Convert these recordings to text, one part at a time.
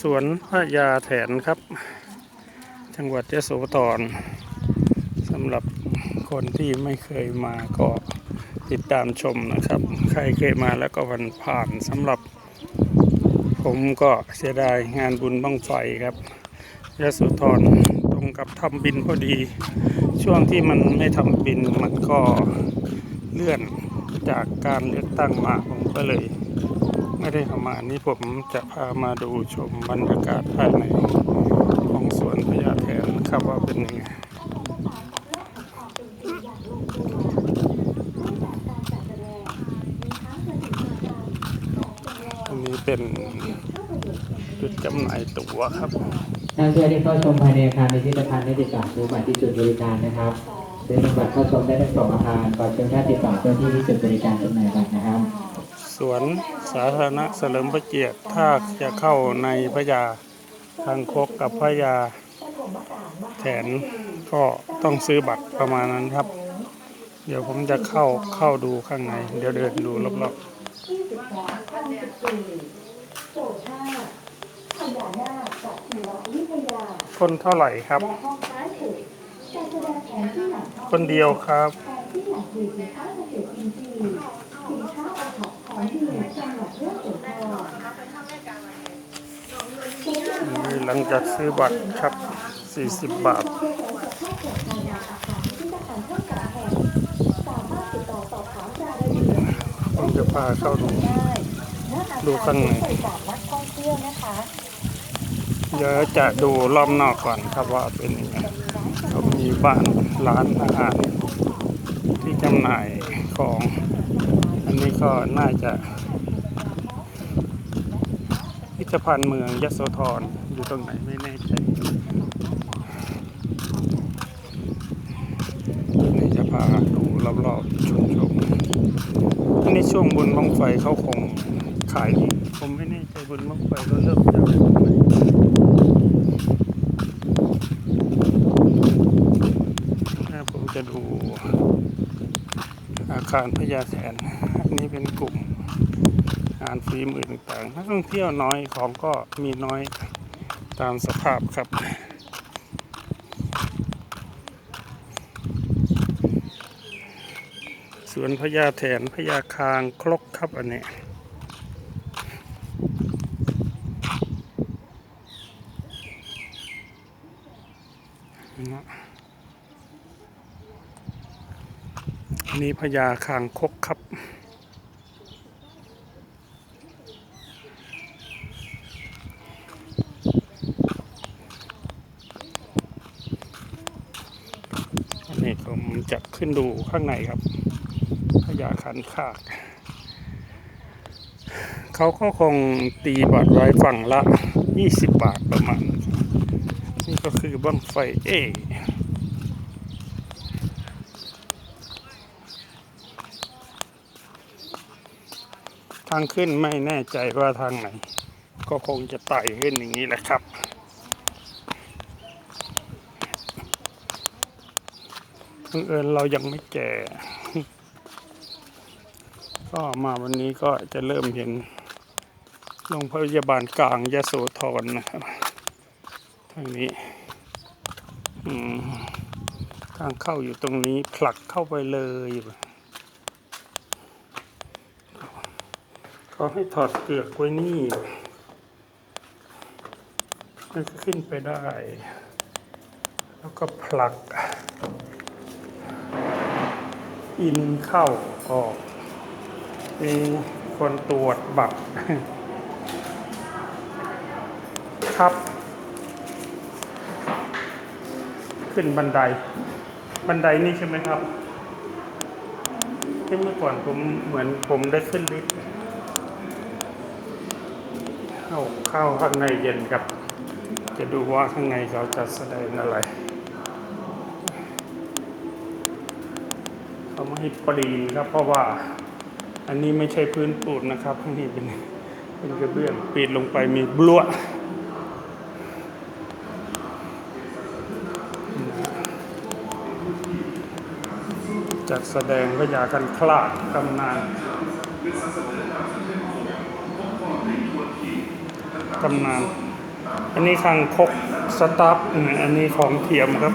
สวนพระยาแถนครับ จังหวัดยโสธรสำหรับคนที่ไม่เคยมาก็ติดตามชมนะครับ ใครเคยมาแล้วก็วันผ่านสำหรับ ผมก็เสียดายงานบุญบ้างไฟครับยโสธรตรงกับทำบินพอดี ช่วงที่มันไม่ทำบินมันก็เลื่อนจากการเลือกตั้งมาผมก็เลย ไม่ได้เข้ามานี่ผมจะพามาดูชมบรรยากาศภายในของสวนพญาแถนนะครับว่าเป็นยังไงอันนี้เป็นจุดจำหน่ายตั๋วครับนักเที่ยวที่เข้าชมภายในอาคารในพิพิธภัณฑ์ได้ติดต่อซื้อบัตรที่จุดบริการนะครับซื้อบัตรเข้าชมได้ทั้งสองอาคารก่อนเชิญท่านติดต่อเจ้าที่ที่จุดบริการจำหน่ายบัตรนะครับ สวนสาธารณะเฉลิมพระเกียรติ ถ้าจะเข้าในพระยาทางคกกับพระยาแถนก็ต้องซื้อบัตรประมาณนั้นครับ เดี๋ยวผมจะเข้าเข้าดูข้างใน เดี๋ยวเดินดูรอบๆ คนเท่าไหร่ครับ คนเดียวครับ หลังจากซื้อบัตรครับ 40 บาทผมจะพาเข้าดู ดูข้างในเดี๋ยวจะดูรอบนอกก่อนครับว่าเป็นยังไงเขามีบ้านร้านอาหารที่จำหน่ายของ นี้ก็น่าจะพิพิธภัณฑ์เมืองยโสธรอยู่ตรงไหนไม่แน่ใจนี่จะพาดูรอบๆชมชมอันนี้ช่วงบุญบังไฟเขาคงขายดีผมไม่แน่ใจบุญบังไฟเขาเริ่มจากไหนถ้าผมจะดู อาคารพญาแถนอันนี้เป็นกลุ่มงานฝีมือต่างๆนักท่องเที่ยวน้อยของก็มีน้อยตามสภาพครับสวนพญาแถนพญาคางครกครับอันนี้นะ นี้พญาคางคกครับ อันนี้ผมจะขึ้นดูข้างในครับพญาคันคาก เขาก็คงตีบัตรไว้ฝั่งละ 20 บาทประมาณนั้นนี่ก็คือบ้างไฟเอ ทางขึ้นไม่แน่ใจว่าทางไหน ก็คงจะไต่ขึ้นอย่างนี้แหละครับ บังเอิญเรายังไม่แก่ ก็มาวันนี้ก็จะเริ่มเห็นโรงพยาบาลกลางยะโสธรนะครับ ทางนี้ทางเข้าอยู่ตรงนี้ผลักเข้าไปเลย เขาให้ถอดเปลือกไว้นี่มันก็ขึ้นไปได้ แล้วก็ผลัก อินเข้าออก มีคนตรวจบัตรครับ ขึ้นบันได บันไดนี่ใช่ไหมครับที่เมื่อก่อนผมเหมือนผมได้ขึ้นลิฟต์ เข้าเข้าข้างในเย็นครับ จะดูว่าข้างในเขาจะแสดงอะไร เขาไม่ให้ปรีนครับ เพราะว่าอันนี้ไม่ใช่พื้นปูนนะครับข้างนี้เป็นเป็นกระเบื้องปีนลงไปมีบลัวจัดแสดงพยากันคลาดตำนาน ตำนาน อันนี้คางคกสตาร์ฟอันนี้ของเทียมครับ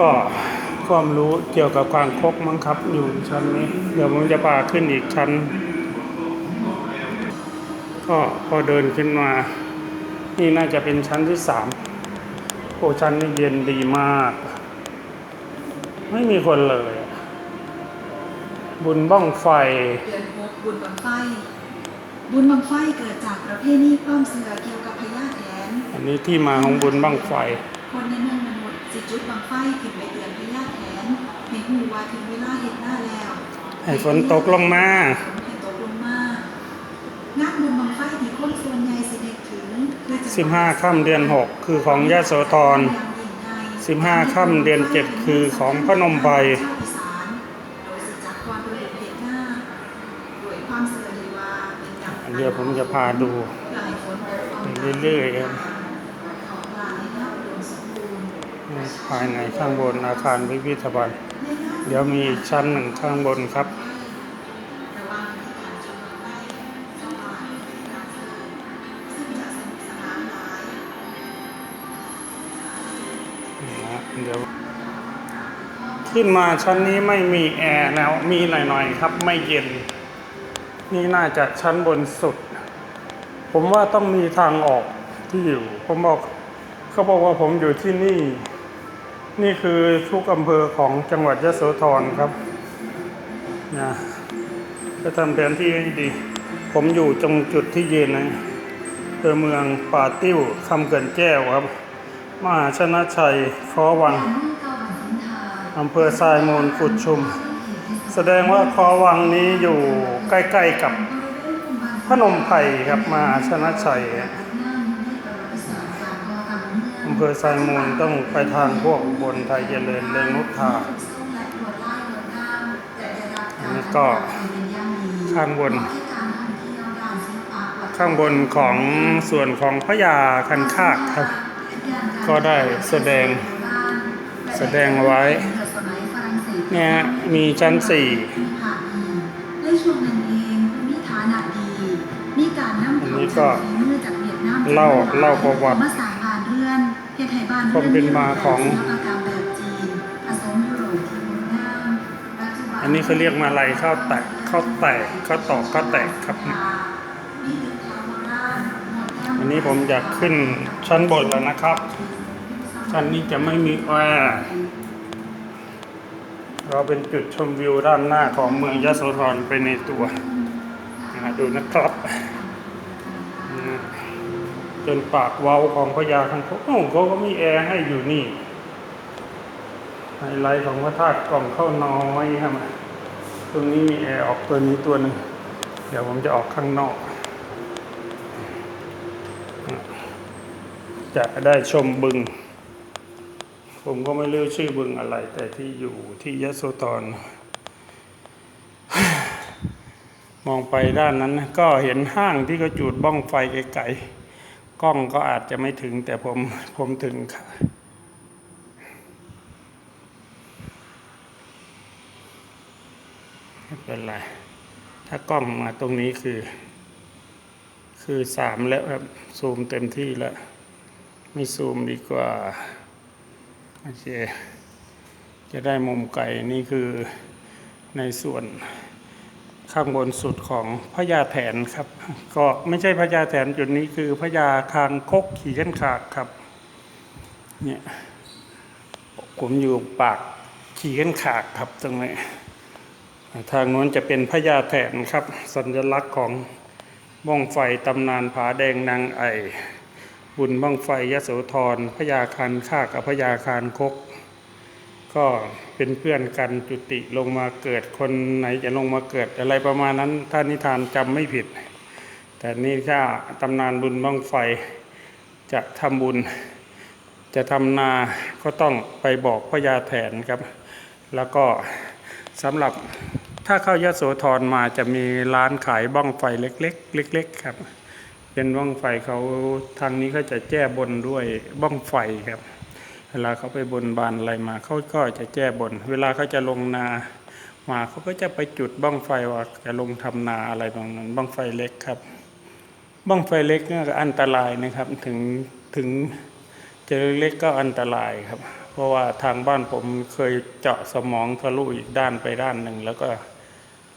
ก็ความรู้เกี่ยวกับการคกมั้งครับอยู่ชั้นนี้ เดี๋ยวผมจะพาขึ้นอีกชั้น ก็พอเดินขึ้นมา นี่น่าจะเป็นชั้นที่สาม โอ้ชั้นนี้เย็นดีมาก ไม่มีคนเลย บุญบ้องไฟ เดือนหกบุญบังไฟ บุญบังไฟเกิดจากประเพณีความเสื่อเกี่ยวกับพญาแถนอันนี้ที่มาของบุญบ้องไฟ คนในเมืองมนุษย์สิจุดบังไฟขึ้นไปเตือนพญาแถนให้หูว่าถึงเวลาเห็นหน้าแล้วให้ฝนตกลงมาฝนให้ตกลงมางานบุญบังไฟที่คนส่วนใหญ่สิเด็ก สิบห้าค่ำเดือนหกคือของยะโสธรสิบห้าค่ำเดือนเจ็ดคือของพระนมไพรเดี๋ยวผมจะพาดูเรื่อยๆครัภายในข้างบนอาคารวิพิธภัณฑ์ เดี๋ยวมีชั้นหนึ่งข้างบนครับ ขึ้นมาชั้นนี้ไม่มีแอร์แล้วมีหน่อยๆครับไม่เย็น นี่น่าจะชั้นบนสุด ผมว่าต้องมีทางออกที่อยู่ ผมบอกเขาบอกว่าผมอยู่ที่นี่ นี่คือทุกอำเภอของจังหวัดยะโสธรครับนะจะทำแผนที่ให้ดี ผมอยู่ตรงจุดที่เยืนนะเออเมืองป่าติ้วคำเกินแก้วครับ มหาชนะชัยคอวัง อำเภอทรายมูลกุดชุม แสดงว่าคอวังนี้อยู่ใกล้ๆกับพนมไพรครับมาชนะชัยอำเภอทรายมูลต้องไปทางพวกบนไทยเจริญเรืองนุชาอันนี้ก็ข้างบน ข้างบนของส่วนของพระยาคันคากครับ ก็ได้แสดงแสดงไว้ เนี่ยมีชั้นสี่ในช่วงนั้นเองมีฐานะดี มีการนำอันเข้านี้ก็ฝีมือจากเวียดนามเล่าเล่าประวัติมาสร้างบ้านเรือนเฮ็ดให้บ้านความเป็นมาของศิลปกรรมแบบจีนผสมยุโรปที่งดงามปัจจุบัอันนี้เขาเรียกมาลัยข้าวแตกข้าวแตกข้าวตอกข้าวแตกครับมีตึกแถวโบราณงดงามอันนี้ผมอยากขึ้นชั้นบนแล้วนะครับ ชั้นนี้จะไม่มีแอร์ เราเป็นจุดชมวิวด้านหน้าของเมืองยะโสธรไปในตัวนะดูนะครับนะเป็นปากเว้าของพญาคังคกโอ้เขาก็มีแอร์ให้อยู่นี่ไฮไลท์ของพระธาตุกล่องเข้าน้อยครับตรงนี้มีแอร์ออกตัวนี้ตัวหนึ่งเดี๋ยวผมจะออกข้างนอก จะได้ชมบึง ผมก็ไม่รู้ชื่อบึงอะไร แต่ที่อยู่ที่ยะโสธรมองไปด้านนั้น ก็เห็นห้างที่เขาจุดบ้องไฟไกลๆกล้องก็อาจจะไม่ถึง แต่ผมผมถึงค่ะไม่เป็นไร ถ้ากล้องมาตรงนี้คือ คือสามแล้วครับ ซูมเต็มที่แล้ว ไม่ซูมดีกว่า โอเคจะได้มุมไกลนี่คือในส่วนข้างบนสุดของพญาแถนครับ ก็ไม่ใช่พญาแถนจุดนี้คือพญาคางคกขี่ขันขากครับเนี่ยผมอยู่ปากขี่ขันขากครับตรงนี้ทางโน้นจะเป็นพญาแถนครับ สัญลักษณ์ของบ้องไฟตำนานผาแดงนางไอ บุญบ้องไฟยโสธรพญาคารข้ากับพญาคารคก ก็เป็นเพื่อนกันจุติลงมาเกิดคนไหนจะลงมาเกิดอะไรประมาณนั้นถ้านิทานจำไม่ผิด แต่นี่ถ้าตำนานบุญบ้องไฟจะทำบุญ จะทำนาก็ต้องไปบอกพญาแถนครับ แล้วก็สำหรับถ้าเข้ายโสธรมาจะมีร้านขายบ้องไฟเล็กๆเล็ก ๆ ครับ เป็นบ้องไฟเขาทางนี้เขาจะแก้บนด้วยบ้องไฟครับ เวลาเขาไปบนบานอะไรมาเขาก็จะแก้บน เวลาเขาจะลงนามาเขาก็จะไปจุดบ้องไฟว่าจะลงทำนาอะไรบางนั้นบ้องไฟเล็กครับบ้องไฟเล็กนี่ก็อันตรายนะครับถึงถึงเจอเล็กก็อันตรายครับ เพราะว่าทางบ้านผมเคยเจาะสมองทะลุอีกด้านไปด้านหนึ่งแล้วก็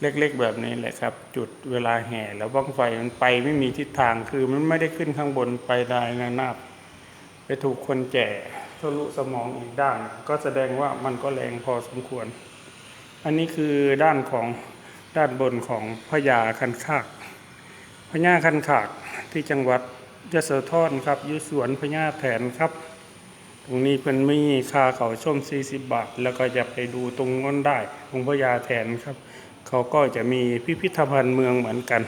เล็กๆแบบนี้แหละครับ จุดเวลาแห่แล้วบ้องไฟมันไปไม่มีทิศทางคือมันไม่ได้ขึ้นข้างบนไปได้นะนาบไปถูกคนแก่ทะลุสมองอีกด้าน ก็แสดงว่ามันก็แรงพอสมควร อันนี้คือด้านของด้านบนของพญาคันคากพญาคันขากที่จังหวัดยะโสธรครับยู่สวนพญาแถนครับ ตรงนี้เป็นมีค่าเขาชม40 บาท แล้วก็จะไปดูตรงนั้นได้ตรงพญาแถนครับ เขาก็จะมีพิพิธภัณฑ์เมืองเหมือนกัน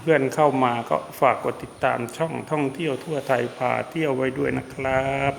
เพื่อนเข้ามาก็ฝากกดติดตามช่องท่องเที่ยวทั่วไทยพาเที่ยวไว้ด้วยนะครับ